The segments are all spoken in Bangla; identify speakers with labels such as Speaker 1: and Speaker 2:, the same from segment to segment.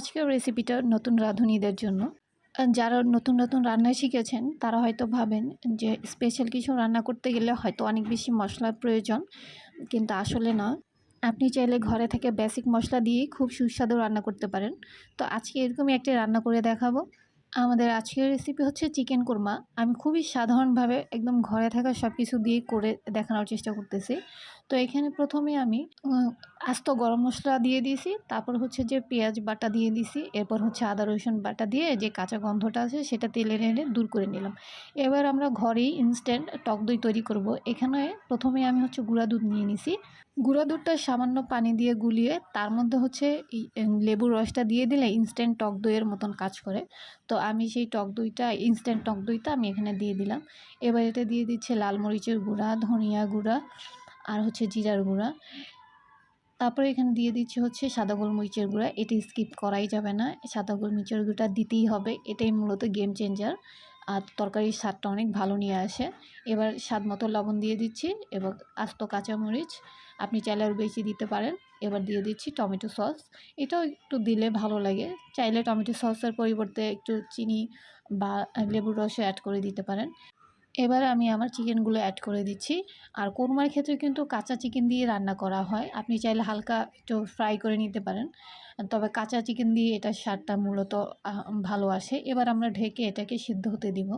Speaker 1: আজকের রেসিপিটা নতুন রাঁধুনিদের জন্য। যারা নতুন নতুন রান্না শিখেছেন, তারা হয়তো ভাবেন যে স্পেশাল কিছু রান্না করতে গেলে হয়তো অনেক বেশি মশলার প্রয়োজন, কিন্তু আসলে না। আপনি চাইলে ঘরে থেকে বেসিক মশলা দিয়েই খুব সুস্বাদু রান্না করতে পারেন। তো আজকে এরকমই একটি রান্না করে দেখাবো। আমাদের আজকের রেসিপি হচ্ছে চিকেন কোরমা। আমি খুবই সাধারণভাবে একদম ঘরে থাকা সব কিছু দিয়ে করে দেখানোর চেষ্টা করতেছি। তো এখানে প্রথমে আমি আস্ত গরম মশলা দিয়ে দিয়েছি, তারপর হচ্ছে যে পেঁয়াজ বাটা দিয়ে দিছি এরপর হচ্ছে আদা, রসুন বাটা দিয়ে যে কাঁচা গন্ধটা আছে সেটা তেলে এনে দূর করে নিলাম। এবার আমরা ঘরেই ইনস্ট্যান্ট টক দই তৈরি করব। এখানে প্রথমে আমি হচ্ছে গুঁড়া দুধ নিয়ে নিছি। গুঁড়া দুধটা সামান্য পানি দিয়ে গুলিয়ে তার মধ্যে হচ্ছে লেবুর রসটা দিয়ে দিলে ইনস্ট্যান্ট টক দইয়ের মতন কাজ করে। তো আমি সেই টক দইটা ইনস্ট্যান্ট টক দইটা আমি এখানে দিয়ে দিলাম। এবার এটা দিয়ে দিচ্ছে লাল মরিচের গুঁড়া, ধনিয়া গুঁড়া আর হচ্ছে জিরার গুঁড়া। তারপরে এখানে দিয়ে দিচ্ছি হচ্ছে সাদা গোলমরিচের গুঁড়া। এটি স্কিপ করাই যাবে না। সাদা গোলমরিচের গুঁড়া দিতেই হবে। এটাই মূলত গেম চেঞ্জার আর তরকারির স্বাদটা অনেক ভালো নিয়ে আসে। এবার স্বাদ মতো লবণ দিয়ে দিচ্ছি এবং আস্ত কাঁচামরিচ আপনি চাইলে আরও বেশি দিতে পারেন। এবার দিয়ে দিচ্ছি টমেটো সস। এটাও একটু দিলে ভালো লাগে। চাইলে টমেটো সসের পরিবর্তে একটু চিনি বা লেবুর রসও অ্যাড করে দিতে পারেন। এবার আমি আমার চিকেনগুলো অ্যাড করে দিচ্ছি। আর কোরমার ক্ষেত্রে কিন্তু কাঁচা চিকেন দিয়ে রান্না করা হয়। আপনি চাইলে হালকা একটু ফ্রাই করে নিতে পারেন। তবে কাঁচা চিকেন দিয়ে এটার স্বাদটা মূলত ভালো আসে। এবার আমরা ঢেকে এটাকে সিদ্ধ হতে দিব।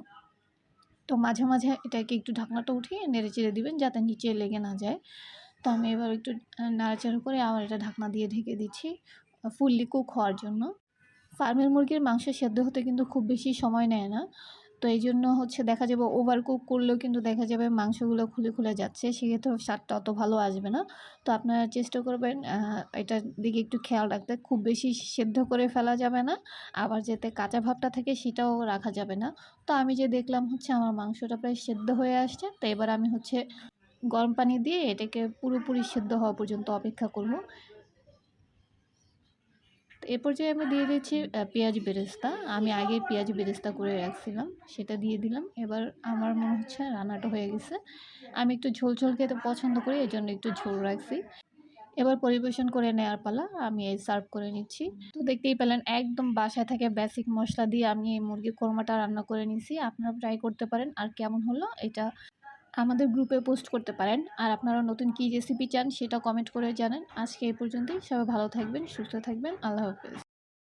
Speaker 1: তো মাঝে মাঝে এটাকে একটু ঢাকনাটা উঠিয়ে নেড়ে চেড়ে দিবেন যাতে নিচে লেগে না যায়। তো আমি এবার একটু নাড়াচাড়া করে আবার এটা ঢাকনা দিয়ে ঢেকে দিচ্ছি ফুললি কুক হওয়ার জন্য। ফার্মের মুরগির মাংস সেদ্ধ হতে কিন্তু খুব বেশি সময় নেয় না। তো এই জন্য হচ্ছে দেখা যাবে ওভার কুক করলেও কিন্তু দেখা যাবে মাংসগুলো খুলে খুলে যাচ্ছে, সেক্ষেত্রে স্বাদটা অত ভালো আসবে না। তো আপনারা চেষ্টা করবেন এটার দিকে একটু খেয়াল রাখতে। খুব বেশি সেদ্ধ করে ফেলা যাবে না, আবার যাতে কাঁচা ভাবটা থাকে সেটাও রাখা যাবে না। তো আমি যে দেখলাম হচ্ছে আমার মাংসটা প্রায় সেদ্ধ হয়ে আসছে, তো এবার আমি হচ্ছে গরম পানি দিয়ে এটাকে পুরোপুরি সেদ্ধ হওয়া পর্যন্ত অপেক্ষা করব। তো এ পর্যায়ে আমি দিয়ে দিচ্ছি পেঁয়াজ বেরেস্তা। আমি আগে পেঁয়াজ বেরেস্তা করে রাখছিলাম, সেটা দিয়ে দিলাম। এবার আমার মনে হচ্ছে রান্নাটা হয়ে গেছে। আমি একটু ঝোল ঝোল খেতে পছন্দ করি এই জন্য একটু ঝোল রাখছি। এবার পরিবেশন করে নেওয়ার পালা, আমি এই সার্ভ করে নিচ্ছি। তো দেখতেই পেলেন, একদম বাসায় থেকে বেসিক মশলা দিয়ে আমি এই মুরগি কোরমাটা রান্না করে নিছি আপনারা ট্রাই করতে পারেন, আর কেমন হলো এটা আমাদের গ্রুপে পোস্ট করতে পারেন। আর আপনারা নতুন কী রেসিপি চান সেটা কমেন্ট করে জানান। আজকে এই পর্যন্তই। সবাই ভালো থাকবেন, সুস্থ থাকবেন। আল্লাহ হাফেজ।